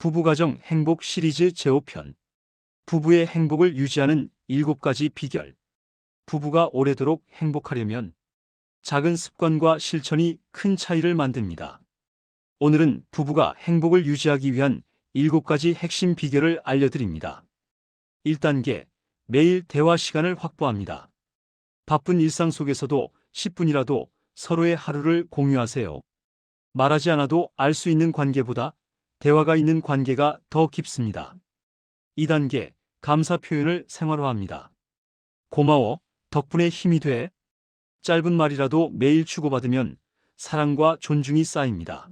부부가정 행복 시리즈 제5편 부부의 행복을 유지하는 7가지 비결 부부가 오래도록 행복하려면 작은 습관과 실천이 큰 차이를 만듭니다. 오늘은 부부가 행복을 유지하기 위한 7가지 핵심 비결을 알려드립니다. 1단계 매일 대화 시간을 확보합니다. 바쁜 일상 속에서도 10분이라도 서로의 하루를 공유하세요. 말하지 않아도 알 수 있는 관계보다 대화가 있는 관계가 더 깊습니다. 2단계 감사 표현을 생활화합니다. 고마워, 덕분에 힘이 돼. 짧은 말이라도 매일 주고받으면 사랑과 존중이 쌓입니다.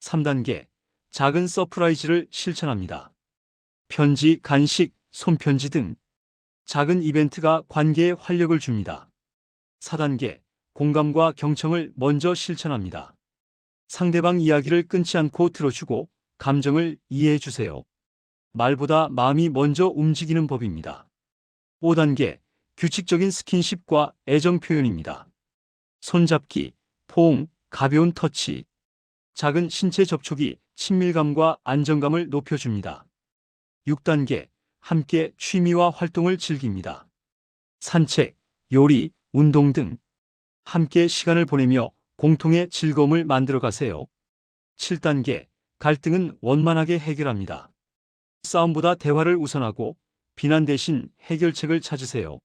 3단계 작은 서프라이즈를 실천합니다. 편지, 간식, 손편지 등 작은 이벤트가 관계에 활력을 줍니다. 4단계 공감과 경청을 먼저 실천합니다. 상대방 이야기를 끊지 않고 들어주고 감정을 이해해 주세요. 말보다 마음이 먼저 움직이는 법입니다. 5단계 규칙적인 스킨십과 애정 표현입니다. 손잡기, 포옹, 가벼운 터치, 작은 신체 접촉이 친밀감과 안정감을 높여줍니다. 6단계 함께 취미와 활동을 즐깁니다. 산책, 요리, 운동 등 함께 시간을 보내며 공통의 즐거움을 만들어 가세요. 7단계 갈등은 원만하게 해결합니다. 싸움보다 대화를 우선하고 비난 대신 해결책을 찾으세요.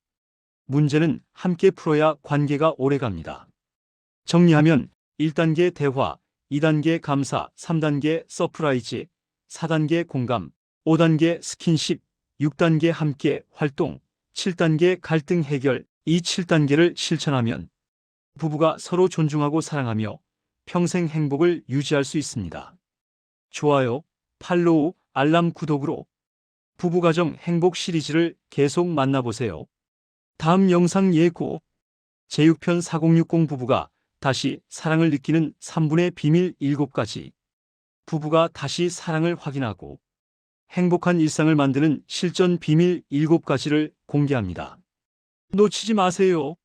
문제는 함께 풀어야 관계가 오래 갑니다. 정리하면 1단계 대화, 2단계 감사, 3단계 서프라이즈, 4단계 공감, 5단계 스킨십, 6단계 함께 활동, 7단계 갈등 해결, 이 7단계를 실천하면 부부가 서로 존중하고 사랑하며 평생 행복을 유지할 수 있습니다. 좋아요, 팔로우, 알람 구독으로 부부가정 행복 시리즈를 계속 만나보세요. 다음 영상 예고 제6편 4060 부부가 다시 사랑을 느끼는 3분의 비밀 7가지 부부가 다시 사랑을 확인하고 행복한 일상을 만드는 실전 비밀 7가지를 공개합니다. 놓치지 마세요.